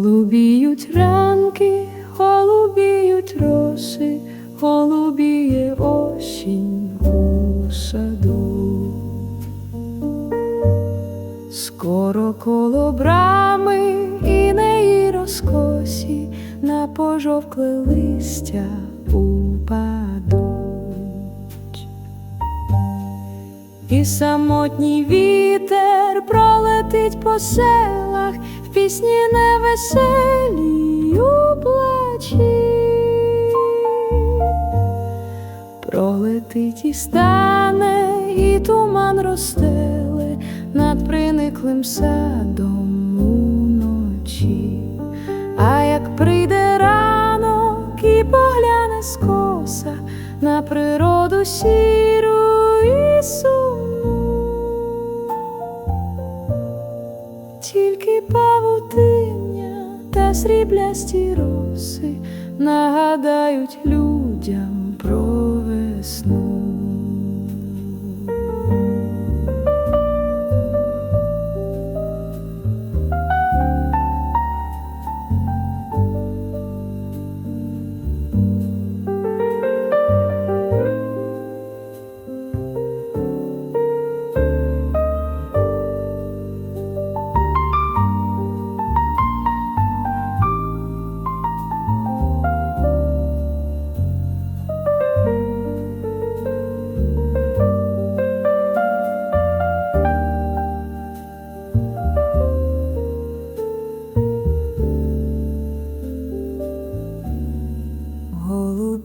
Голубіють ранки, голубіють роси, голубіє осінь у саду. Скоро коло брами і неї розкосі на пожовкле листя упадуть. І самотній вітер пролетить по селах пісні невеселі у плачі. Пролетить і стане, і туман розстеле над приниклим садом уночі. А як прийде ранок і погляне скоса на природу сіру і сумну, тільки павутиння та сріблясті роси нагадають людям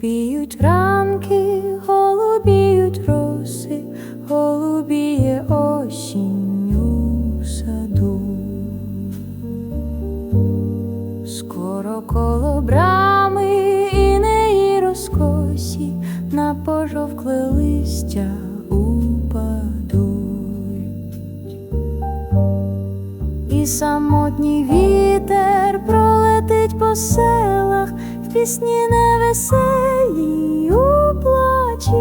Голубіють ранки, голубіють роси, голубіє осінь у саду. Скоро коло брами і неї розкосі на пожовкле листя упадуть. І самотній вітер пролетить по в пісні невеселі у плачі.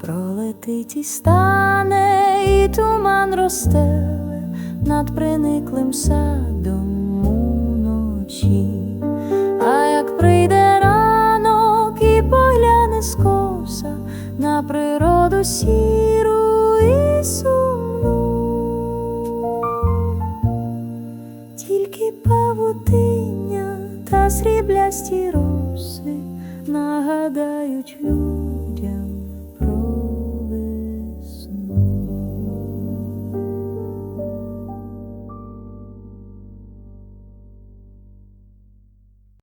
Пролетить і стане, і туман розстеле над приниклим садом уночі. А як прийде ранок і погляне скоса на природу сіру і тільки павутиння та сріблясті руси нагадають людям